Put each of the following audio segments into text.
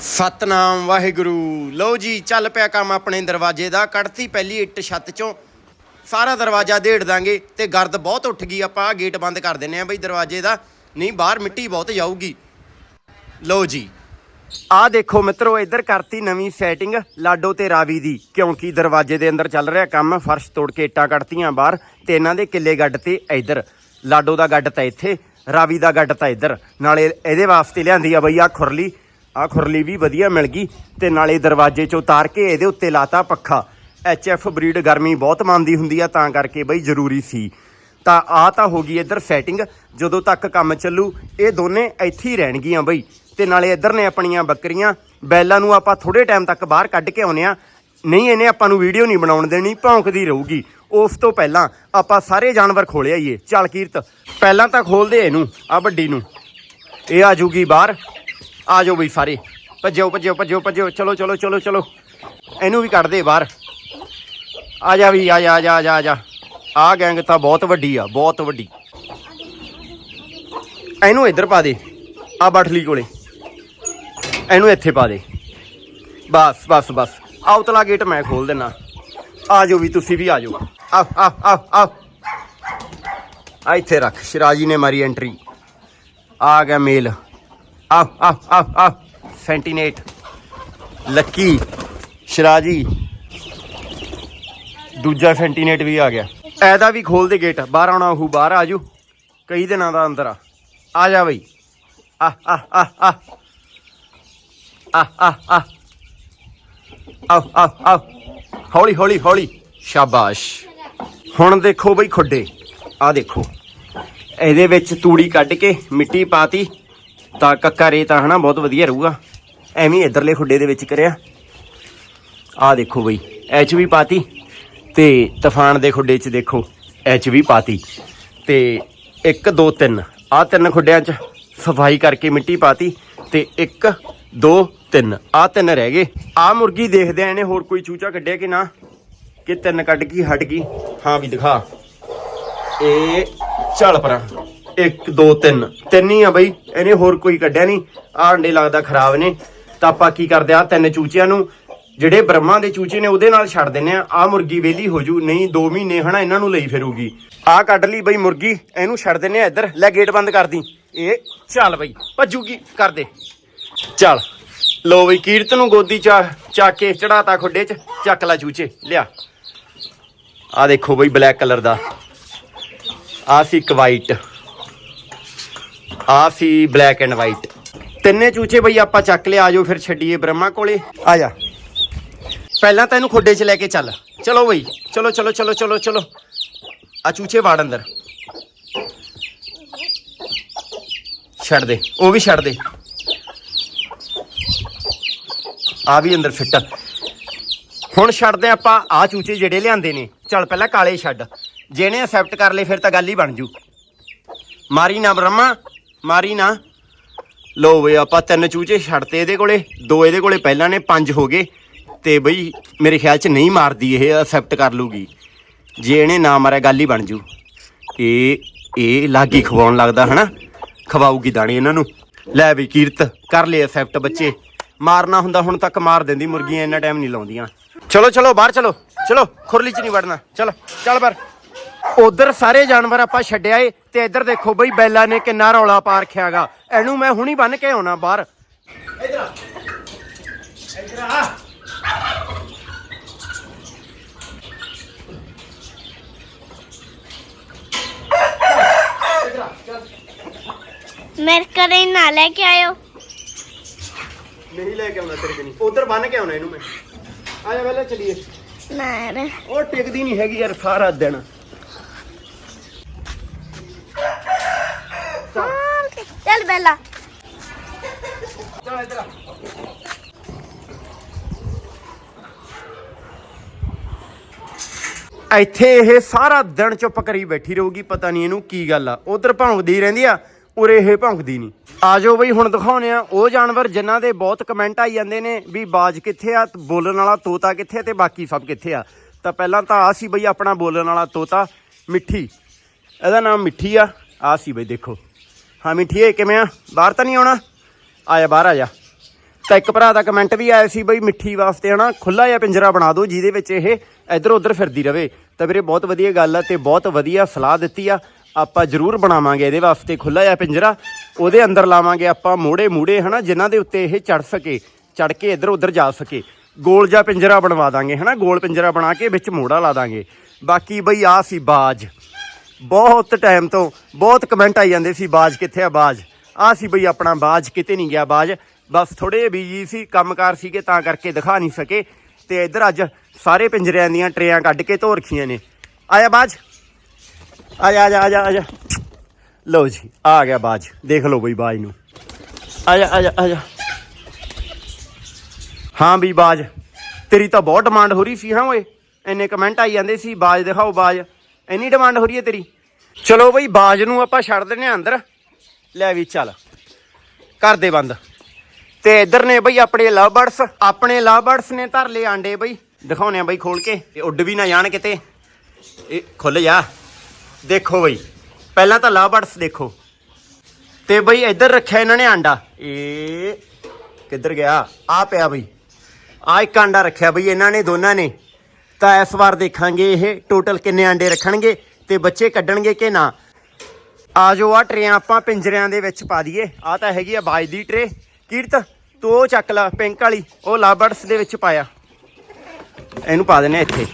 ਸਤਨਾਮ ਵਾਹਿਗੁਰੂ। ਲਓ ਜੀ, ਚੱਲ ਪਿਆ ਕੰਮ ਆਪਣੇ ਦਰਵਾਜ਼ੇ ਦਾ। ਕੱਢਤੀ ਪਹਿਲੀ ਇੱਟ ਛੱਤ ਚੋਂ। ਸਾਰਾ ਦਰਵਾਜ਼ਾ ਢੇੜ ਦਾਂਗੇ ਤੇ ਗਰਦ ਬਹੁਤ ਉੱਠ ਗਈ। ਆਪਾਂ ਆਹ ਗੇਟ ਬੰਦ ਕਰ ਦਿੰਨੇ ਆ ਬਈ ਦਰਵਾਜ਼ੇ ਦਾ। ਨਹੀਂ, ਬਾਹਰ ਮਿੱਟੀ ਬਹੁਤ ਜਾਊਗੀ। ਲਓ ਜੀ, ਆਹ ਦੇਖੋ ਮਿੱਤਰੋ, ਇੱਧਰ ਕਰਤੀ ਨਵੀਂ ਸੈਟਿੰਗ ਲਾਡੋ ਤੇ ਰਾਵੀ ਦੀ, ਕਿਉਂਕਿ ਦਰਵਾਜ਼ੇ ਦੇ ਅੰਦਰ ਚੱਲ ਰਿਹਾ ਕੰਮ। ਫਰਸ਼ ਤੋੜ ਕੇ ਇੱਟਾਂ ਕੱਢਤੀਆਂ ਬਾਹਰ ਤੇ ਇਹਨਾਂ ਦੇ ਕਿੱਲੇ ਗੱਡ ਤੇ ਇੱਧਰ। ਲਾਡੋ ਦਾ ਗੱਡ ਤਾਂ ਇੱਥੇ, ਰਾਵੀ ਦਾ ਗੱਡ ਤਾਂ ਇੱਧਰ। ਨਾਲੇ ਇਹਦੇ ਵਾਸਤੇ ਲਿਆਂਦੀ ਆ ਬਈ ਆ ਖੁਰਲੀ। ਆ ਖੁਰਲੀ ਵੀ ਵਧੀਆ ਮਿਲ ਗਈ ਤੇ ਨਾਲੇ ਦਰਵਾਜ਼ੇ ਚੋਂ ਉਤਾਰ ਕੇ ਇਹਦੇ ਉੱਤੇ ਲਾਤਾ ਪੱਖਾ। ਐਫ ਬਰੀਡ ਗਰਮੀ ਬਹੁਤ ਮੰਨਦੀ ਹੁੰਦੀ ਆ, ਤਾਂ ਕਰਕੇ ਬਈ ਜ਼ਰੂਰੀ ਸੀ। ਤਾਂ ਆ ਤਾਂ ਹੋ ਗਈ ਇੱਧਰ ਸੈਟਿੰਗ ਜਦੋਂ ਤੱਕ ਕੰਮ ਚੱਲੂ, ਇਹ ਦੋਨੇ ਇੱਥੇ ਹੀ ਰਹਿਣਗੀਆਂ ਬਈ। ਤੇ ਨਾਲੇ ਇੱਧਰ ਨੇ ਆਪਣੀਆਂ ਬੱਕਰੀਆਂ, ਬੈਲਾਂ ਨੂੰ ਆਪਾਂ ਥੋੜੇ ਟਾਈਮ ਤੱਕ ਬਾਹਰ ਕੱਢ ਕੇ ਆਉਨੇ ਆ ਨਹੀਂ, ਇਹਨੇ ਆਪਾਂ ਨੂੰ ਵੀਡੀਓ ਨਹੀਂ ਬਣਾਉਣ ਦੇਣੀ, ਭੌਂਕਦੀ ਰਹੂਗੀ। ਉਸ ਤੋਂ ਪਹਿਲਾਂ ਆਪਾਂ ਸਾਰੇ ਜਾਨਵਰ ਖੋਲੇ ਆਈਏ ਚੱਲ ਕੀਰਤ, ਪਹਿਲਾਂ ਤਾਂ ਖੋਲਦੇ ਇਹਨੂੰ, ਆ ਵੱਡੀ ਨੂੰ। ਇਹ ਆ ਜੂਗੀ ਬਾਹਰ। ਆ ਜਾਓ ਬਈ ਸਾਰੇ। ਭੱਜੋ ਭੱਜੋ ਭੱਜੋ ਭੱਜੋ। ਚਲੋ ਚਲੋ ਚਲੋ ਚਲੋ। ਇਹਨੂੰ ਵੀ ਕੱਢ ਦੇ ਬਾਹਰ। ਆ ਜਾ ਵੀ ਆ ਜਾ ਆ ਜਾ ਆ ਜਾ ਆ ਜਾ। ਆ ਗੈਂਗ ਤਾਂ ਬਹੁਤ ਵੱਡੀ ਆ, ਬਹੁਤ ਵੱਡੀ। ਇਹਨੂੰ ਇੱਧਰ ਪਾ ਦੇ, ਆ ਬਠਲੀ ਕੋਲੇ। ਇਹਨੂੰ ਇੱਥੇ ਪਾ ਦੇ। ਬਸ ਬਸ ਬਸ। ਆਉਤਲਾ ਗੇਟ ਮੈਂ ਖੋਲ ਦੇਣਾ ਆ ਜਾਓ ਵੀ, ਤੁਸੀਂ ਵੀ ਆ ਜਾਓ ਆ ਆ ਆ ਆ ਆ ਇੱਥੇ ਰੱਖ, ਸ਼ਿਰਾਜੀ ਨੇ ਮਾਰੀ ਐਂਟਰੀ ਆ ਗਿਆ ਮੇਲ। ਆ ਆ ਆ ਆ। ਸੈਂਟੀਨੇਟ ਲੱਕੀ ਸ਼ਰਾਜੀ ਦੂਜਾ ਸੈਂਟੀਨੇਟ ਵੀ ਆ ਗਿਆ। ਐਦਾ ਵੀ ਖੋਲ ਦੇ ਗੇਟ ਬਾਹਰ ਆਉਣਾ ਉਹ ਬਾਹਰ ਆ ਆਜੂ ਕਈ ਦਿਨਾਂ ਦਾ ਅੰਦਰ ਆ। ਆ ਜਾ ਬਈ। ਆ ਆ ਆ ਆ। ਆ ਆ ਆ। ਆ ਆ ਆ ਹੌਲੀ ਹੌਲੀ ਹੌਲੀ। ਸ਼ਾਬਾਸ਼। ਹੁਣ ਦੇਖੋ ਬਈ ਖੁੱਡੇ। ਆ ਦੇਖੋ। ਇਹਦੇ ਵਿੱਚ ਤੂੜੀ ਕੱਢ ਕੇ ਮਿੱਟੀ ਪਾਤੀ। ਤਾਂ ਕੱਕਾ ਰੇ ਰੇਤਾ ਹਨਾ, ਬਹੁਤ ਵਧੀਆ ਰਹੂਗਾ। ਐਵੇਂ ਹੀ ਇਧਰਲੇ ਖੁੱਡੇ ਦੇ ਵਿੱਚ ਕਰਿਆ। ਆ ਦੇਖੋ ਬਈ ਐਚ ਵੀ ਪਾਤੀ ਤੇ ਤੂਫਾਨ ਦੇ ਖੁੱਡੇ 'ਚ ਦੇਖੋ ਐਚ ਵੀ ਪਾਤੀ ਤੇ 1 2 3 ਆ ਤਿੰਨ ਖੁੱਡਿਆਂ 'ਚ ਸਫ਼ਾਈ ਕਰਕੇ ਮਿੱਟੀ ਪਾਤੀ ਤੇ 1 2 3 ਆ ਤਿੰਨ ਰਹਿ ਗਏ। ਆ ਮੁਰਗੀ ਦੇਖਦੇ ਆ ਇਹਨੇ ਹੋਰ ਕੋਈ ਚੂਚਾ ਕੱਢਿਆ ਕਿ ਨਾ? ਕਿ ਤਿੰਨ ਕੱਢ ਗਈ, ਹਟ ਗਈ? ਹਾਂ ਵੀ ਦਿਖਾ। ਇਹ ਚੱਲ ਪਰਾਂ। 1 2 3 ਤਿੰਨ ਹੀ ਆ ਬਈ। ਇਹਨੇ ਹੋਰ ਕੋਈ ਕੱਢਿਆ ਨਹੀਂ। ਆ ਅੰਡੇ ਲੱਗਦਾ ਖਰਾਬ ਨੇ। ਤਾਂ ਆਪਾਂ ਕੀ ਕਰਦੇ ਆ, ਤਿੰਨ ਚੂਚਿਆਂ ਨੂੰ ਜਿਹੜੇ ਬ੍ਰਹਮਾ ਦੇ ਚੂਚੇ ਨੇ, ਉਹਦੇ ਨਾਲ ਛੱਡ ਦਿੰਨੇ ਆ। ਆ ਮੁਰਗੀ ਵੇਲੀ ਹੋ ਜੂ। ਨਹੀਂ 2 ਮਹੀਨੇ ਹਨਾ ਇਹਨਾਂ ਨੂੰ ਲਈ ਫਿਰੂਗੀ। ਆ ਕੱਢ ਲਈ ਬਈ ਮੁਰਗੀ। ਇਹਨੂੰ ਛੱਡ ਦਿੰਨੇ ਆ ਇੱਧਰ। ਲੈ ਗੇਟ ਬੰਦ ਕਰ ਦੀ। ਇਹ ਚੱਲ ਬਈ, ਭੱਜੂਗੀ। ਕਰ ਦੇ। ਚੱਲ। ਲੋ ਬਈ, ਕੀਰਤ ਨੂੰ ਗੋਦੀ ਚਾ, ਚੱਕ ਕੇ ਚੜਾਤਾ ਖੁੱਡੇ 'ਚ। ਚੱਕ ਲਾ ਚੂਚੇ। ਲਿਆ। ਆ ਦੇਖੋ ਬਈ, ਬਲੈਕ ਕਲਰ ਦਾ। ਆ ਸੀ ਇੱਕ ਵਾਈਟ ਆ ਸੀ ਬਲੈਕ ਐਂਡ ਵਾਈਟ ਤਿੰਨੇ ਚੂਚੇ ਬਈ ਆਪਾਂ ਚੱਕ ਲਿਆ ਆਜੋ ਫਿਰ ਛੱਡੀਏ ਬ੍ਰਹਮਾ ਕੋਲੇ। ਆ ਜਾ। ਪਹਿਲਾਂ ਤੈਨੂੰ ਖੋਡੇ 'ਚ ਲੈ ਕੇ ਚੱਲ। ਚਲੋ ਬਈ, ਚਲੋ ਚਲੋ ਚਲੋ ਚਲੋ ਚਲੋ। ਆ ਚੂਚੇ ਵਾੜ ਅੰਦਰ। ਛੱਡ ਦੇ, ਉਹ ਵੀ ਛੱਡ ਦੇ। ਆ ਵੀ ਅੰਦਰ ਫਿੱਟ ਹੁਣ ਛੱਡਦੇ ਆਪਾਂ ਆ ਚੂਚੇ ਜਿਹੜੇ ਲਿਆਂਦੇ ਨੇ। ਚੱਲ ਪਹਿਲਾਂ ਕਾਲੇ ਛੱਡ। ਜਿਹਨੇ ਐਕਸੈਪਟ ਕਰ ਲਏ, ਫਿਰ ਤਾਂ ਗੱਲ ਹੀ ਬਣ ਜੂ। ਮਾਰੀ ਨਾ ਬ੍ਰਹਮਾ। ਮਾਰੀ ਨਾ। ਲੋ ਬਈ, ਆਪਾਂ ਤਿੰਨ ਚੂਚੇ ਛੱਡਤੇ ਇਹਦੇ ਕੋਲੇ। ਦੋ ਇਹਦੇ ਕੋਲੇ ਪਹਿਲਾਂ ਨੇ, ਪੰਜ ਹੋ ਗਏ। ਤੇ ਬਈ, ਮੇਰੇ ਖਿਆਲ 'ਚ ਨਹੀਂ ਮਾਰਦੀ ਇਹ ਐਕਸੈਪਟ ਕਰ ਲੂਗੀ। ਜੇ ਇਹਨੇ ਨਾ ਮਾਰਿਆ, ਗੱਲ ਹੀ ਬਣ ਜੂ। ਇਹ ਇਹ ਲਾਗੀ ਖਵਾਉਣ ਲੱਗਦਾ, ਹਨਾ? ਖਵਾਉਗੀ ਦਾਣੇ ਇਹਨਾਂ ਨੂੰ। ਲੈ ਬਈ, ਕੀਰਤ, ਕਰ ਲੈ ਐਕਸੈਪਟ ਬੱਚੇ। ਮਾਰਨਾ ਹੁੰਦਾ, ਹੁਣ ਤੱਕ ਮਾਰ ਦਿੰਦੀ ਮੁਰਗੀਆਂ, ਇੰਨਾ ਟਾਈਮ ਨਹੀਂ ਲਾਉਂਦੀਆਂ। ਚਲੋ ਚਲੋ, ਬਾਹਰ ਚਲੋ। ਚਲੋ, ਖੁਰਲੀ 'ਚ ਨਹੀਂ ਵੜਨਾ। ਚਲ, ਚੱਲ ਬਾਹਰ। ਉਧਰ ਸਾਰੇ ਜਾਨਵਰ ਆਪਾਂ ਛੱਡਿਆ ਏ ਤੇ ਇੱਧਰ ਦੇਖੋ ਬਈ ਬੈਲਾ ਨੇ ਕਿੰਨਾ ਰੌਲਾ ਪਾ ਰੱਖਿਆਗਾ ਇਹਨੂੰ ਮੈਂ ਹੁਣੀ ਬੰਨ ਕੇ ਆਉਣਾ ਬਾਹਰ। ਇੱਧਰ ਆ ਇੱਧਰ ਆ ਮੇਰੇ ਘਰੇ ਨਾ ਲੈ ਕੇ ਆਇਓ। ਨਹੀਂ ਲੈ ਕੇ ਆਉਣਾ ਤੇਰੇ ਕਨੀ ਉਧਰ ਬੰਨ ਕੇ ਆਉਣਾ ਇਹਨੂੰ ਮੈਂ। ਆ ਜਾ ਪਹਿਲਾਂ ਚਲੀਏ। ਨਾ ਯਾਰ। ਉਹ ਟਿਕਦੀ ਨਹੀਂ ਹੈਗੀ ਯਾਰ ਸਾਰਾ ਦਿਨ। ਚਲ ਇੱਧਰ ਆ। ਇੱਥੇ ਇਹ ਸਾਰਾ ਦਿਨ ਚੁੱਪ ਕਰੀ ਬੈਠੀ ਰਹੂਗੀ ਪਤਾ ਨਹੀਂ ਇਹਨੂੰ ਕੀ ਗੱਲ ਆ। ਉਧਰ ਭੌਂਕਦੀ ਰਹਿੰਦੀ ਆ ਉਰੇ ਇਹ ਭੌਂਕਦੀ ਨਹੀਂ। ਆਜੋ ਬਈ ਹੁਣ ਦਿਖਾਉਨੇ ਆ। ਉਹ ਜਾਨਵਰ ਜਿਨ੍ਹਾਂ ਦੇ ਬਹੁਤ ਕਮੈਂਟ ਆਈ ਜਾਂਦੇ ਨੇ ਵੀ ਬਾਜ ਕਿੱਥੇ ਆ ਬੋਲਣ ਵਾਲਾ ਤੋਤਾ ਕਿੱਥੇ ਤੇ ਬਾਕੀ ਸਭ ਕਿੱਥੇ ਆ। ਤਾਂ ਪਹਿਲਾਂ ਤਾਂ ਆ ਸੀ ਬਈ ਆਪਣਾ ਬੋਲਣ ਵਾਲਾ ਤੋਤਾ ਮਿੱਠੀ। ਇਹਦਾ ਨਾਮ ਮਿੱਠੀ ਆ। ਆ ਸੀ ਬਈ ਦੇਖੋ। ਹਾਂ ਮਿੱਠੀ ਇਹ ਕਿਵੇਂ ਆ? ਬਾਹਰ ਤਾਂ ਨਹੀਂ ਆਉਣਾ? ਆਇਆ ਬਾਹਰ ਆ ਜਾ। ਤਾਂ ਇੱਕ ਭਰਾ ਦਾ ਕਮੈਂਟ ਵੀ ਆਇਆ ਸੀ ਬਈ ਮਿੱਠੀ ਵਾਸਤੇ, ਹਨਾ? ਖੁੱਲਾ ਜਿਹਾ ਪਿੰਜਰਾ ਬਣਾ ਦਿਓ, ਜਿਹਦੇ ਵਿੱਚ ਇਹ ਇੱਧਰ ਉੱਧਰ ਫਿਰਦੀ ਰਵੇ। ਤਾਂ ਵੀਰੇ, ਬਹੁਤ ਵਧੀਆ ਗੱਲ ਆ ਤੇ ਬਹੁਤ ਵਧੀਆ ਸਲਾਹ ਦਿੱਤੀ ਆ। ਆਪਾਂ ਜ਼ਰੂਰ ਬਣਾਵਾਂਗੇ ਇਹਦੇ ਵਾਸਤੇ ਖੁੱਲਾ ਜਿਹਾ ਪਿੰਜਰਾ। ਉਹਦੇ ਅੰਦਰ ਲਾਵਾਂਗੇ ਆਪਾਂ ਮੋੜੇ ਮੂੜੇ ਹਨਾ? ਜਿਨ੍ਹਾਂ ਦੇ ਉੱਤੇ ਇਹ ਚੜ ਸਕੇ ਚੜ ਕੇ ਇੱਧਰ ਉੱਧਰ ਜਾ ਸਕੇ। ਗੋਲ ਜਿਹਾ ਪਿੰਜਰਾ ਬਣਵਾ ਦਾਂਗੇ, ਹਨਾ? ਗੋਲ ਪਿੰਜਰਾ ਬਣਾ ਕੇ ਵਿੱਚ ਮੋੜਾ ਲਾ ਦਾਂਗੇ। ਬਾਕੀ ਬਈ ਆ ਸੀ ਬਾਜ। ਬਹੁਤ ਟਾਈਮ ਤੋਂ ਬਹੁਤ ਕਮੈਂਟ ਆਈ ਜਾਂਦੇ ਸੀ, ਬਾਜ ਕਿੱਥੇ ਆ, ਬਾਜ? ਆ ਸੀ ਬਈ ਆਪਣਾ ਬਾਜ, ਕਿਤੇ ਨਹੀਂ ਗਿਆ ਬਾਜ। ਬਸ ਥੋੜੇ ਬੀਜੀ ਸੀ, ਕੰਮਕਾਰ ਸੀਗੇ, ਤਾਂ ਕਰਕੇ ਦਿਖਾ ਨਹੀਂ ਸਕੇ। ਤੇ ਇੱਧਰ ਅੱਜ ਸਾਰੇ ਪਿੰਜਰਿਆਂ ਦੀਆਂ ਟਰੇਆਂ ਕੱਢ ਕੇ ਧੋ ਰਖੀਆਂ ਨੇ। ਆਇਆ ਬਾਜ? ਆਇਆ ਜਾ ਆ ਜਾ ਆ ਜਾ ਆ ਜਾ ਲਓ ਜੀ, ਆ ਗਿਆ ਬਾਜ। ਦੇਖ ਲਓ ਬਈ ਬਾਜ ਨੂੰ। ਆਇਆ ਜਾ ਆ ਜਾ ਆ ਜਾ ਹਾਂ ਵੀ ਬਾਜ, ਤੇਰੀ ਤਾਂ ਬਹੁਤ ਡਿਮਾਂਡ ਹੋ ਰਹੀ ਸੀ, ਹਾਂ ਓਏ। ਇੰਨੇ ਕਮੈਂਟ ਆਈ ਜਾਂਦੇ ਸੀ, ਬਾਜ ਦਿਖਾਓ ਬਾਜ। ਇੰਨੀ ਡਿਮਾਂਡ ਹੋ ਰਹੀ ਹੈ ਤੇਰੀ? ਚਲੋ ਬਈ, ਬਾਜ ਨੂੰ ਆਪਾਂ ਛੱਡ ਦਿੰਨੇ ਆਂ ਅੰਦਰ। ਲੈ ਵੀ ਚੱਲ। ਕਰ ਦੇ ਬੰਦ। ਤੇ ਇੱਧਰ ਨੇ ਬਈ ਆਪਣੇ ਲਵ ਬਰਡਸ ਆਪਣੇ ਲਵ ਬਰਡਸ ਨੇ ਧਰ ਲਏ ਆਂਡੇ ਬਈ। ਦਿਖਾਉਣੇ ਆ ਬਈ ਖੋਲ ਕੇ ਇਹ ਉੱਡ ਵੀ ਨਾ ਜਾਣ ਕਿਤੇ। ਇਹ ਖੁੱਲ ਜਾ। ਦੇਖੋ ਬਈ, ਪਹਿਲਾਂ ਤਾਂ ਲਵ ਬਰਡਸ ਦੇਖੋ। ਤੇ ਬਈ ਇੱਧਰ ਰੱਖਿਆ ਇਹਨਾਂ ਨੇ ਆਂਡਾ। ਇਹ ਕਿੱਧਰ ਗਿਆ? ਆ ਪਿਆ ਬਈ। ਆ ਇੱਕ ਆਂਡਾ ਰੱਖਿਆ ਬਈ ਇਹਨਾਂ ਨੇ, ਦੋਨਾਂ ਨੇ। ਤਾਂ ਇਸ ਵਾਰ ਦੇਖਾਂਗੇ ਇਹ ਟੋਟਲ ਕਿੰਨੇ ਆਂਡੇ ਰੱਖਣਗੇ ਤੇ ਬੱਚੇ ਕੱਢਣਗੇ ਕਿ ਨਾ। ਆ ਜੋ ਆ ਟਰੇਆਂ ਆਪਾਂ ਪਿੰਜਰਿਆਂ ਦੇ ਵਿੱਚ ਪਾ ਦਈਏ। ਆ ਤਾਂ ਹੈਗੀ ਆ ਬਾਜ ਦੀ ਟਰੇ। ਕੀਰਤ, ਤੂੰ ਉਹ ਚੱਕ ਲਾ, ਪਿੰਕ ਵਾਲੀ। ਉਹ ਲਾਬਰਡਸ ਦੇ ਵਿੱਚ ਪਾਇਆ। ਇਹਨੂੰ ਪਾ ਦਿੰਨੇ ਇੱਥੇ।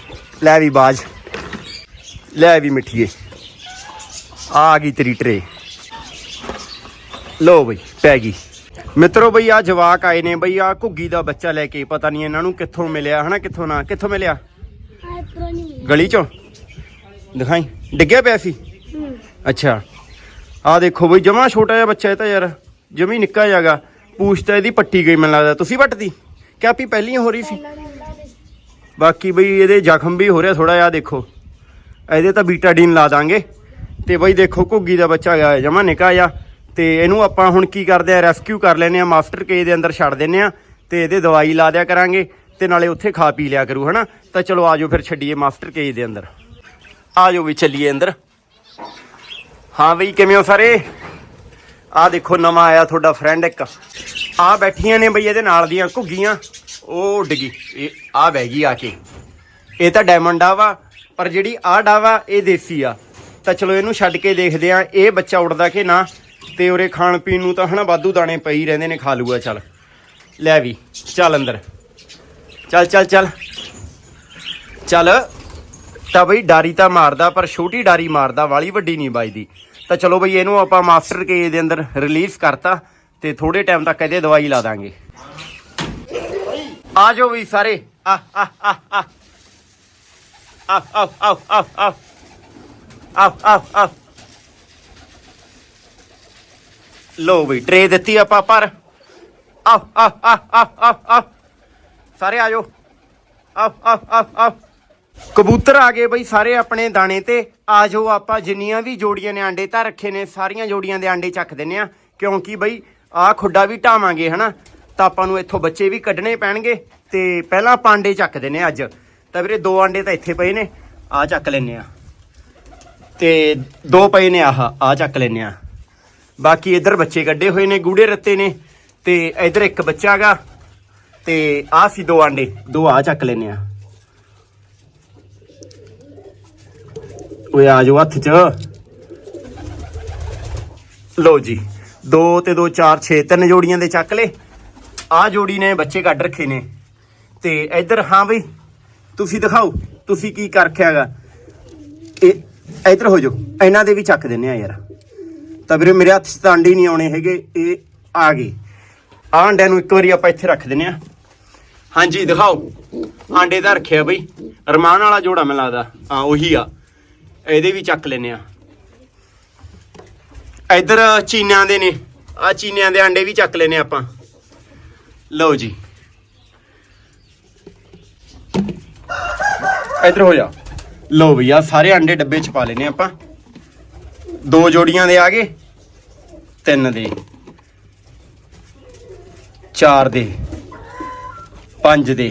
ਲੈ ਵੀ ਬਾਜ। ਲੈ ਵੀ ਮਿੱਠੀਏ। ਆ ਗਈ ਤੇਰੀ ਟਰੇ। ਲੋ ਬਈ, ਪੈ ਗਈ। ਮਿੱਤਰੋ ਬਈ ਆ ਜਵਾਕ ਆਏ ਨੇ ਬਈ ਆ ਘੁੱਗੀ ਦਾ ਬੱਚਾ ਲੈ ਕੇ। ਪਤਾ ਨਹੀਂ ਇਹਨਾਂ ਨੂੰ ਕਿੱਥੋਂ ਮਿਲਿਆ, ਹਨਾ ਕਿੱਥੋਂ ਨਾ, ਕਿੱਥੋਂ ਮਿਲਿਆ? ਗਲੀ ਚੋਂ? ਦਿਖਾਈ? ਡਿੱਗਿਆ ਪਿਆ ਸੀ? ਅੱਛਾ। ਆ ਦੇਖੋ ਬਈ, ਜਮਾ ਛੋਟਾ ਜਿਹਾ ਬੱਚਾ ਇਹ ਤਾਂ ਯਾਰ, ਜਮੀ ਨਿੱਕਾ ਜਾਗਾ ਪੂਛ ਤਾਂ ਇਹਦੀ ਪੱਟੀ ਗਈ, ਮੈਨੂੰ ਲੱਗਦਾ। ਤੁਸੀਂ ਵੱਟਦੀ? ਕਿ ਆਪੀ ਪਹਿਲੀ ਹੋ ਰਹੀ ਸੀ? ਬਾਕੀ ਬਈ, ਇਹਦੇ ਜ਼ਖਮ ਵੀ ਹੋ ਰਿਹਾ ਥੋੜਾ ਜਿਹਾ, ਦੇਖੋ। ਇਹਦੇ ਤਾਂ ਬੀਟਾਡੀਨ ਲਾ ਦਾਂਗੇ। ਤੇ ਬਈ, ਦੇਖੋ, ਘੁੱਗੀ ਦਾ ਬੱਚਾ ਗਿਆ ਜਮਾ ਨਿੱਕਾ ਜਾ ਤੇ ਇਹਨੂੰ ਆਪਾਂ ਹੁਣ ਕੀ ਕਰਦੇ ਆ, ਰੈਸਕਿਊ ਕਰ ਲੈਨੇ ਆ, ਮਾਸਟਰ ਕੇ ਦੇ ਅੰਦਰ ਛੱਡ ਦਿੰਨੇ ਆ। ਤੇ ਇਹਦੇ ਦਵਾਈ ਲਾ ਦਿਆ ਕਰਾਂਗੇ। ਤੇ ਨਾਲੇ ਉੱਥੇ ਖਾ ਪੀ ਲਿਆ ਕਰੂ, ਹਨਾ? ਤਾਂ ਚਲੋ ਆਜੋ ਫਿਰ ਛੱਡੀਏ ਮਾਸਟਰ ਕੇ ਦੇ ਅੰਦਰ। ਆਜੋ ਵੀ ਚੱਲੀਏ ਅੰਦਰ। ਹਾਂ ਬਈ, ਕਿਵੇਂ ਹੋ ਸਾਰੇ? ਆ ਦੇਖੋ, ਨਵਾਂ ਆਇਆ ਤੁਹਾਡਾ ਫਰੈਂਡ ਇੱਕ। ਆ ਬੈਠੀਆਂ ਨੇ ਬਈ ਇਹਦੇ ਨਾਲ ਦੀਆਂ ਘੁੱਗੀਆਂ। ਉਹ ਉੱਡ ਗਈ। ਇਹ ਆ ਬਹਿ ਗਈ ਆ ਕੇ। ਇਹ ਤਾਂ ਡਾਇਮੰਡ ਆ ਵਾ, ਪਰ ਜਿਹੜੀ ਆ ਡਾਵਾ ਇਹ ਦੇਸੀ ਆ। ਤਾਂ ਚਲੋ ਇਹਨੂੰ ਛੱਡ ਕੇ ਦੇਖਦੇ ਆ, ਇਹ ਬੱਚਾ ਉੱਡਦਾ ਕਿ ਨਾ? ਤੇ ਉਰੇ ਖਾਣ ਪੀਣ ਨੂੰ ਤਾਂ, ਹਨਾ, ਵਾਧੂ ਦਾਣੇ ਪਈ ਰਹਿੰਦੇ ਨੇ, ਖਾ ਲੂਗਾ ਚੱਲ। ਲੈ ਵੀ, ਚੱਲ ਅੰਦਰ। ਚੱਲ ਚੱਲ ਚੱਲ ਚੱਲ ਤਾਂ ਬਈ ਡਾਰੀ ਤਾਂ ਮਾਰਦਾ ਪਰ ਛੋਟੀ ਡਾਰੀ ਮਾਰਦਾ ਵਾਲੀ ਵੱਡੀ ਨਹੀਂ ਵੱਜਦੀ ਤਾਂ ਚਲੋ ਬਈ ਇਹਨੂੰ ਆਪਾਂ ਮਾਸਟਰ ਕੇ ਦੇ ਅੰਦਰ ਰਿਲੀਜ਼ ਕਰਤਾ ਤੇ ਥੋੜੇ ਟਾਈਮ ਤੱਕ ਇਹਦੇ ਦਵਾਈ ਲਾ ਦਾਂਗੇ ਆ ਜਾਓ ਵੀ ਸਾਰੇ ਆ ਆ ਆ ਆ ਆ ਆ ਆ ਆ ਆ ਆ ਆ ਲੋ ਬਈ ਟਰੇ ਦਿੱਤੀ ਆਪਾਂ ਪਰ ਆ ਆ ਆ ਆ ਆ ਆ ਸਾਰੇ ਆ ਜਾਓ। ਆ ਆ ਆ ਆ ਕਬੂਤਰ ਆ ਗਏ ਬਈ ਸਾਰੇ ਆਪਣੇ ਦਾਣੇ ਤੇ। ਆ ਜਾਓ ਆਪਾਂ, ਜਿੰਨੀਆਂ ਵੀ ਜੋੜੀਆਂ ਨੇ ਆਂਡੇ ਤਾਂ ਰੱਖੇ ਨੇ, ਸਾਰੀਆਂ ਜੋੜੀਆਂ ਦੇ ਆਂਡੇ ਚੱਕ ਦਿੰਨੇ ਆ। ਕਿਉਂਕਿ ਬਈ ਆ ਖੁੱਡਾ ਵੀ ਢਾਵਾਂਗੇ, ਹਨਾ? ਤਾਂ ਆਪਾਂ ਨੂੰ ਇੱਥੋਂ ਬੱਚੇ ਵੀ ਕੱਢਣੇ ਪੈਣਗੇ ਤੇ ਪਹਿਲਾਂ ਆਪਾਂ ਆਂਡੇ ਚੱਕ ਦਿੰਨੇ ਆ ਅੱਜ। ਤਾਂ ਵੀਰੇ ਦੋ ਆਂਡੇ ਤਾਂ ਇੱਥੇ ਪਏ ਨੇ ਆ ਚੱਕ ਲੈਨੇ ਆ। ਤੇ ਦੋ ਪਏ ਨੇ ਆਹ ਆ ਚੱਕ ਲੈਨੇ ਆ। ਬਾਕੀ ਇੱਧਰ ਬੱਚੇ ਕੱਢੇ ਹੋਏ ਨੇ, ਗੂੜੇ ਰੱਤੇ ਨੇ ਤੇ ਇੱਧਰ ਇੱਕ ਬੱਚਾ ਗਾ ਤੇ ਆਹ ਸੀ ਦੋ ਆਂਡੇ, ਦੋ ਆ ਚੱਕ ਲੈਨੇ ਆ। ਓਏ ਆ ਜਾਓ ਹੱਥ 'ਚ। ਲਓ ਜੀ 2 ਤੇ 2 4 6 ਤਿੰਨ ਜੋੜੀਆਂ ਦੇ ਚੱਕ ਲੇ ਆ ਜੋੜੀ ਨੇ ਬੱਚੇ ਕੱਢ ਰੱਖੇ ਨੇ। ਤੇ ਇੱਧਰ, ਹਾਂ ਬਈ, ਤੁਸੀਂ ਦਿਖਾਓ, ਤੁਸੀਂ ਕੀ ਕਰ ਰੱਖਿਆਗਾ ਇਹ, ਇੱਧਰ ਹੋ ਜਾਓ, ਇਹਨਾਂ ਦੇ ਵੀ ਚੱਕ ਦਿੰਨੇ ਆ ਯਾਰ। ਤਾਂ ਵੀਰੇ, ਮੇਰੇ ਹੱਥ 'ਚ ਤਾਂ ਅੰਡੇ ਨਹੀਂ ਆਉਣੇ ਹੈਗੇ, ਇਹ ਆ ਗਏ। ਆਹ ਅੰਡਿਆਂ ਨੂੰ ਇੱਕ ਵਾਰੀ ਆਪਾਂ ਇੱਥੇ ਰੱਖ ਦਿੰਨੇ ਆ। ਹਾਂਜੀ, ਦਿਖਾਓ। ਆਂਡੇ ਦਾ ਰੱਖਿਆ ਬਈ। ਰਮਾਨ ਵਾਲਾ ਜੋੜਾ ਮੈਨੂੰ ਲੱਗਦਾ। ਹਾਂ, ਉਹੀ ਆ। ਇਹਦੇ ਵੀ ਚੱਕ ਲੈਨੇ ਆ। ਇੱਧਰ ਚੀਨਿਆਂ ਦੇ ਨੇ। ਆ ਚੀਨਿਆਂ ਦੇ ਆਂਡੇ ਵੀ ਚੱਕ ਲੈਨੇ ਆਪਾਂ। ਲਓ ਜੀ। ਇੱਧਰ ਹੋ ਜਾ। ਲਓ ਭਈਆ ਸਾਰੇ ਆਂਡੇ ਡੱਬੇ ਚ ਪਾ ਲੈਨੇ ਆਪਾਂ। ਦੋ ਜੋੜੀਆਂ ਦੇ ਆ ਗਏ। ਤਿੰਨ ਦੇ। ਚਾਰ ਦੇ। ਪੰਜ ਦੇ।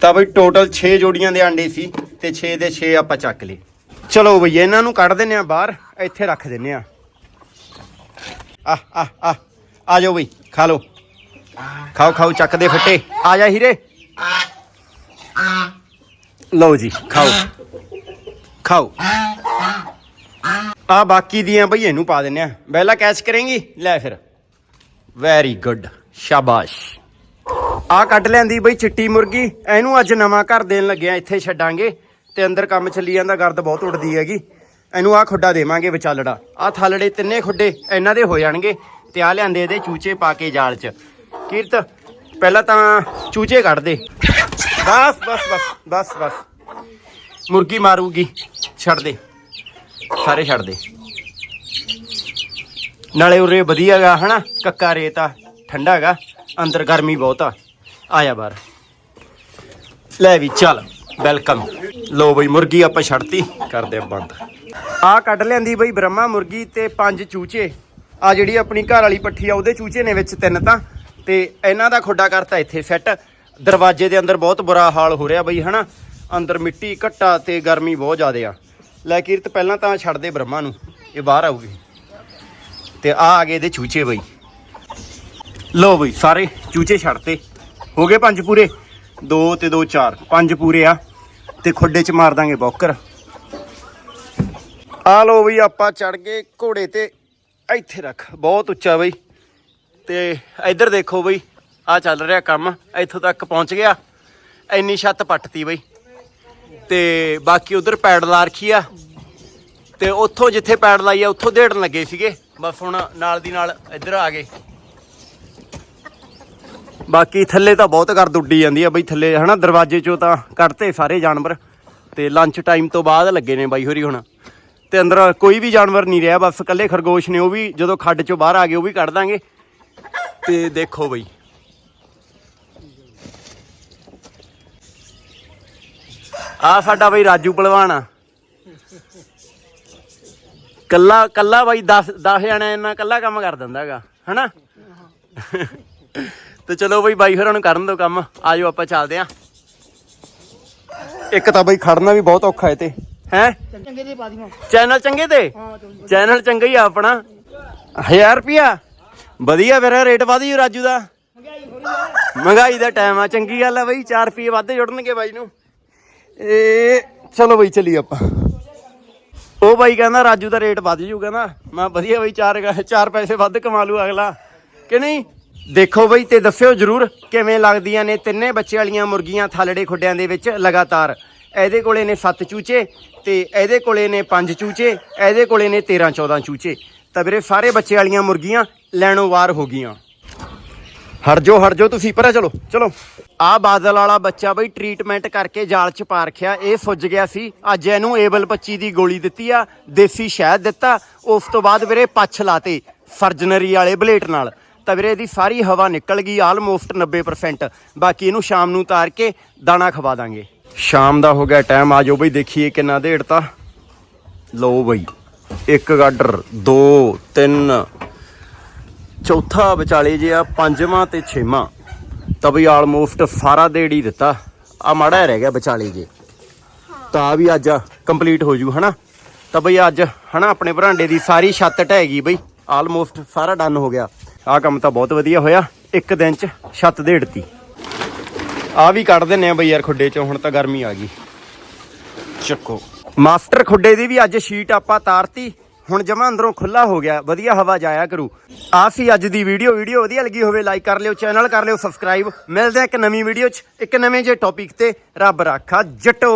ਤਾਂ ਬਈ ਟੋਟਲ 6 ਜੋੜੀਆਂ ਦੇ ਆਂਡੇ ਸੀ ਤੇ 6 ਦੇ 6 ਆਪਾਂ ਚੱਕ ਲਏ। ਚਲੋ ਬਈ, ਇਹਨਾਂ ਨੂੰ ਕੱਢ ਦਿੰਨੇ ਆ ਬਾਹਰ, ਇੱਥੇ ਰੱਖ ਦਿੰਨੇ ਆ ਆ ਆ ਆ ਆ ਜਾਓ ਬਈ, ਖਾ ਲਓ। ਖਾਓ ਖਾਓ ਚੱਕਦੇ ਫੱਟੇ। ਆ ਜਾ ਹੀਰੇ। ਲਓ ਜੀ, ਖਾਓ। ਖਾਓ। ਆ ਬਾਕੀ ਦੀਆਂ ਬਈ, ਇਹਨੂੰ ਪਾ ਦਿੰਨੇ ਆ ਬੈਲਾ ਕੈਸ਼ ਕਰੇਂਗੀ? ਲੈ ਫਿਰ। ਵੈਰੀ ਗੁੱਡ ਸ਼ਾਬਾਸ਼। ਆ ਕੱਢ ਲੈਂਦੀ ਬਈ ਚਿੱਟੀ ਮੁਰਗੀ। ਇਹਨੂੰ ਅੱਜ ਨਵਾਂ ਘਰ ਦੇਣ ਲੱਗਿਆ, ਇੱਥੇ ਛੱਡਾਂਗੇ। ਤੇ ਅੰਦਰ ਕੰਮ ਚੱਲੀ ਜਾਂਦਾ, ਗਰਦ ਬਹੁਤ ਉੱਡਦੀ ਹੈਗੀ। ਇਹਨੂੰ ਆ ਖੁੱਡਾ ਦੇਵਾਂਗੇ ਵਿਚਾਲੜਾ। ਆ ਥਾਲੜੇ ਤਿੰਨੇ ਖੁੱਡੇ ਇਹਨਾਂ ਦੇ ਹੋ ਜਾਣਗੇ ਤੇ ਆ ਲਿਆਂਦੇ ਇਹਦੇ ਚੂਚੇ ਪਾ ਕੇ ਜਾਲ 'ਚ। ਕੀਰਤ, ਪਹਿਲਾਂ ਤਾਂ ਚੂਚੇ ਕੱਢ ਦੇ। ਬਸ ਬਸ ਬਸ ਬਸ ਬਸ। ਮੁਰਗੀ ਮਾਰੂਗੀ, ਛੱਡ ਦੇ। ਸਾਰੇ ਛੱਡ ਦੇ। ਨਾਲੇ ਉਰੇ ਵਧੀਆਗਾ ਹਨਾ? ਕੱਕਾ ਰੇਤ ਆ, ਠੰਡਾ ਹੈਗਾ ਅੰਦਰ ਗਰਮੀ ਬਹੁਤ ਆ। ਆਇਆ ਬਾਹਰ। ਲੈ ਵੀ ਚੱਲ ਵੈਲਕਮ ਲੋ ਬਈ, ਮੁਰਗੀ ਆਪਾਂ ਛੱਡਤੀ। ਕਰਦੇ ਆ ਬੰਦ। ਆ ਕੱਢ ਲੈਂਦੀ ਬਈ ਬ੍ਰਹਮਾ ਮੁਰਗੀ ਤੇ ਪੰਜ ਚੂਚੇ। ਆ ਜਿਹੜੀ ਆਪਣੀ ਘਰ ਵਾਲੀ ਪੱਠੀ ਆ, ਉਹਦੇ ਚੂਚੇ ਨੇ ਵਿੱਚ ਤਿੰਨ ਤਾਂ। ਤੇ ਇਹਨਾਂ ਦਾ ਖੁੱਡਾ ਕਰਤਾ ਇੱਥੇ ਸੈੱਟ ਦਰਵਾਜ਼ੇ ਦੇ ਅੰਦਰ ਬਹੁਤ ਬੁਰਾ ਹਾਲ ਹੋ ਰਿਹਾ ਬਈ, ਹਨਾ? ਅੰਦਰ ਮਿੱਟੀ ਘੱਟਾ ਤੇ ਗਰਮੀ ਬਹੁਤ ਜ਼ਿਆਦੇ ਆ। ਲੈ ਕਿਰਤ, ਪਹਿਲਾਂ ਤਾਂ ਛੱਡ ਦੇ ਬ੍ਰਹਮਾ ਨੂੰ। ਇਹ ਬਾਹਰ ਆਊਗੀ। ਤੇ ਆ ਆ ਗਏ ਇਹਦੇ ਚੂਚੇ ਬਈ। ਲੋ ਬਈ, ਸਾਰੇ ਚੂਚੇ ਛੱਡਤੇ। ਹੋ ਗਏ ਪੰਜ ਪੂਰੇ? 2 ਤੇ 2 4 ਪੰਜ ਪੂਰੇ ਆ। ਤੇ ਖੁੱਡੇ ਚ ਮਾਰ ਦਾਂਗੇ ਬੌਕਰ। ਆ ਲੋ ਬਈ, ਆਪਾਂ ਚੜ ਗਏ ਘੋੜੇ ਤੇ। ਇੱਥੇ ਰੱਖ। ਬਹੁਤ ਉੱਚਾ ਬਈ। ਤੇ ਇੱਧਰ ਦੇਖੋ ਬਈ ਆ ਚੱਲ ਰਿਹਾ ਕੰਮ। ਇੱਥੋਂ ਤੱਕ ਪਹੁੰਚ ਗਿਆ। ਇੰਨੀ ਛੱਤ ਪੱਟਤੀ ਬਈ। ਤੇ ਬਾਕੀ ਉਧਰ ਪੈਡ ਲਾ ਰੱਖੀ ਆ। ਤੇ ਉੱਥੋਂ ਜਿੱਥੇ ਪੈਡ ਲਾਈ ਆ, ਉੱਥੋਂ ਢੇੜਨ ਲੱਗੇ ਸੀਗੇ। ਬਸ ਹੁਣ ਨਾਲ ਦੀ ਨਾਲ ਇੱਧਰ ਆ ਗਏ। ਬਾਕੀ ਥੱਲੇ ਤਾਂ ਬਹੁਤ ਗਰਦ ਉੱਡੀ ਜਾਂਦੀ ਆ ਬਈ ਥੱਲੇ, ਹਨਾ, ਦਰਵਾਜ਼ੇ ਚੋਂ ਤਾਂ ਕੱਢਤੇ ਸਾਰੇ ਜਾਨਵਰ। ਤੇ ਲੰਚ ਟਾਈਮ ਤੋਂ ਬਾਅਦ ਲੱਗੇ ਨੇ ਬਾਈ ਹੋਰੀ ਹੁਣ। ਤੇ ਅੰਦਰ ਕੋਈ ਵੀ ਜਾਨਵਰ ਨਹੀਂ ਰਿਹਾ, ਬਸ ਇਕੱਲੇ ਖਰਗੋਸ਼ ਨੇ, ਉਹ ਵੀ ਜਦੋਂ ਖੱਡ ਚੋਂ ਬਾਹਰ ਆ ਗਏ, ਉਹ ਵੀ ਕੱਢ ਦਾਂਗੇ। ਤੇ ਦੇਖੋ ਬਈ। ਆ ਸਾਡਾ ਬਈ ਰਾਜੂ ਪਹਿਲਵਾਨ ਆ। ਕੱਲਾ ਕੱਲਾ ਬਾਈ 10 10 ਜਣੇ ਇੰਨਾ ਕੱਲਾ ਕੰਮ ਕਰ ਦਿੰਦਾ ਹੈਗਾ, ਹਨਾ? ਤੇ ਚਲੋ ਬਈ ਬਾਈ ਹੋਰਾਂ ਨੂੰ ਕਰਨ ਦਿਓ ਕੰਮ। ਆਜੋ ਆਪਾਂ ਚੱਲਦੇ ਆਂ। ਇੱਕ ਤਾਂ ਬਈ ਖੜਨਾ ਵੀ ਬਹੁਤ ਔਖਾ ਹੈ ਤੇ। ਹੈ? ਚੰਗੇ ਦੇ ਪਾ ਦੀ ਚੈਨਲ ਚੰਗੇ ਤੇ? ਚੈਨਲ ਚੰਗਾ। ਹੀ ਆ ਆਪਣਾ। 1000 ਰੁਪਿਆ ਵਧੀਆ ਫਿਰ ਰੇਟ ਵਧ ਜੂ ਰਾਜੂ ਦਾ। ਮਹਿੰਗਾਈ ਦਾ ਟਾਈਮ ਆ ਚੰਗੀ ਗੱਲ ਆ ਬਈ। 4 ਰੁਪਏ ਵੱਧ ਜੁੜਨਗੇ ਬਾਈ ਨੂੰ। ਏ ਚਲੋ ਬਈ ਚੱਲੀ ਆਪਾਂ। ਉਹ ਬਾਈ ਕਹਿੰਦਾ ਰਾਜੂ ਦਾ ਰੇਟ ਵੱਧ ਜੂ ਕਹਿੰਦਾ ਮੈਂ ਵਧੀਆ ਬਈ 4 4 ਪੈਸੇ ਵੱਧ ਕਮਾ ਲੂ ਅਗਲਾ। ਕਿ ਨਹੀਂ? ਦੇਖੋ ਬਈ ਤੇ ਦੱਸਿਓ ਜਰੂਰ ਕਿਵੇਂ ਲੱਗਦੀਆਂ ਨੇ ਤਿੰਨੇ ਬੱਚੇ ਵਾਲੀਆਂ ਮੁਰਗੀਆਂ ਥਾਲੜੇ ਖੁੱਡਿਆਂ ਦੇ ਵਿੱਚ ਲਗਾਤਾਰ। ਇਹਦੇ ਕੋਲੇ ਨੇ 7 ਚੂਚੇ ਤੇ ਇਹਦੇ ਕੋਲੇ ਨੇ 5 ਚੂਚੇ, ਇਹਦੇ ਕੋਲੇ ਨੇ 13 14 ਚੂਚੇ। ਤਾਂ ਵੀਰੇ ਸਾਰੇ ਬੱਚੇ ਵਾਲੀਆਂ ਮੁਰਗੀਆਂ ਲੈਣੋਂ ਵਾਰ ਹੋ ਗਈਆਂ। ਹਟ ਜਾਓ ਹਟ ਜਾਓ ਤੁਸੀਂ ਪਰਾਂ ਚਲੋ ਚਲੋ। ਆ ਬਾਦਲ ਵਾਲਾ ਬੱਚਾ ਬਈ ਟ੍ਰੀਟਮੈਂਟ ਕਰਕੇ ਜਾਲ ਚ ਪਾ ਰੱਖਿਆ, ਇਹ ਸੁੱਜ ਗਿਆ ਸੀ। ਅੱਜ ਇਹਨੂੰ ਏਬਲ 25 ਦੀ ਗੋਲੀ ਦਿੱਤੀ ਆ, ਦੇਸੀ ਸ਼ਹਿਦ ਦਿੱਤਾ। ਉਸ ਤੋਂ ਬਾਅਦ ਵੀਰੇ ਪੱਛ ਲਾਤੇ ਸਰਜਨਰੀ ਵਾਲੇ ਬਲੇਟ ਨਾਲ। ਤਾਂ ਵੀਰੇ ਇਹਦੀ ਸਾਰੀ ਹਵਾ ਨਿਕਲ ਗਈ ਆਲਮੋਸਟ 90% ਬਾਕੀ ਇਹਨੂੰ ਸ਼ਾਮ ਨੂੰ ਉਤਾਰ ਕੇ ਦਾਣਾ ਖਵਾ ਦਾਂਗੇ। ਸ਼ਾਮ ਦਾ ਹੋ ਗਿਆ ਟਾਈਮ, ਆ ਜਾਓ ਬਈ, ਦੇਖੀਏ ਕਿੰਨਾ ਢੇੜਤਾ ਲਓ ਬਈ, ਇੱਕ ਗਾਡਰ 2 3 ਚੌਥਾ ਵਿਚਾਲੇ ਜੇ ਆ, ਪੰਜਵਾਂ ਤੇ ਛੇਵਾਂ। ਤਾਂ ਬਈ ਆਲਮੋਸਟ ਸਾਰਾ ਦੇੜ ਹੀ ਦਿੱਤਾ। ਆ ਮਾੜਾ ਰਹਿ ਗਿਆ ਵਿਚਾਲੇ ਜੇ। ਤਾਂ ਆਹ ਵੀ ਅੱਜ ਕੰਪਲੀਟ ਹੋ ਜੂ, ਹਨਾ? ਤਾਂ ਬਈ ਅੱਜ, ਹਨਾ, ਆਪਣੇ ਭਰਾਂਡੇ ਦੀ ਸਾਰੀ ਛੱਤ ਢਹਿ ਗਈ ਬਈ। ਆਲਮੋਸਟ ਸਾਰਾ ਡਨ ਹੋ ਗਿਆ। ਆਹ ਕੰਮ ਤਾਂ ਬਹੁਤ ਵਧੀਆ ਹੋਇਆ। ਇੱਕ ਦਿਨ ਚ ਛੱਤ ਦੇੜਤੀ ਆ ਵੀ ਕੱਢ ਦਿੰਨੇ ਆ ਬਈ ਯਾਰ ਖੁੱਡੇ ਚੋਂ ਹੁਣ ਤਾਂ ਗਰਮੀ ਆ ਗਈ। ਚੱਕੋ। ਮਾਸਟਰ ਖੁੱਡੇ ਦੀ ਵੀ ਅੱਜ ਸ਼ੀਟ ਆਪਾਂ ਤਾਰਤੀ। ਹੁਣ ਜਮਾ ਅੰਦਰੋਂ ਖੁੱਲਾ ਹੋ ਗਿਆ ਵਧੀਆ ਹਵਾ ਜਾਇਆ ਕਰੂ। ਆ ਸੀ ਅੱਜ ਦੀ ਵੀਡੀਓ। ਵੀਡੀਓ ਵਧੀਆ ਲੱਗੀ ਹੋਵੇ ਲਾਈਕ ਕਰ ਲਿਓ ਚੈਨਲ ਕਰ ਲਿਓ ਸਬਸਕ੍ਰਾਈਬ। ਮਿਲਦੇ ਆ ਇੱਕ ਨਵੀਂ ਵੀਡੀਓ 'ਚ ਇੱਕ ਨਵੇਂ ਜੇ ਟੌਪਿਕ ਤੇ। ਰੱਬ ਰਾਖਾ ਜਟੋ!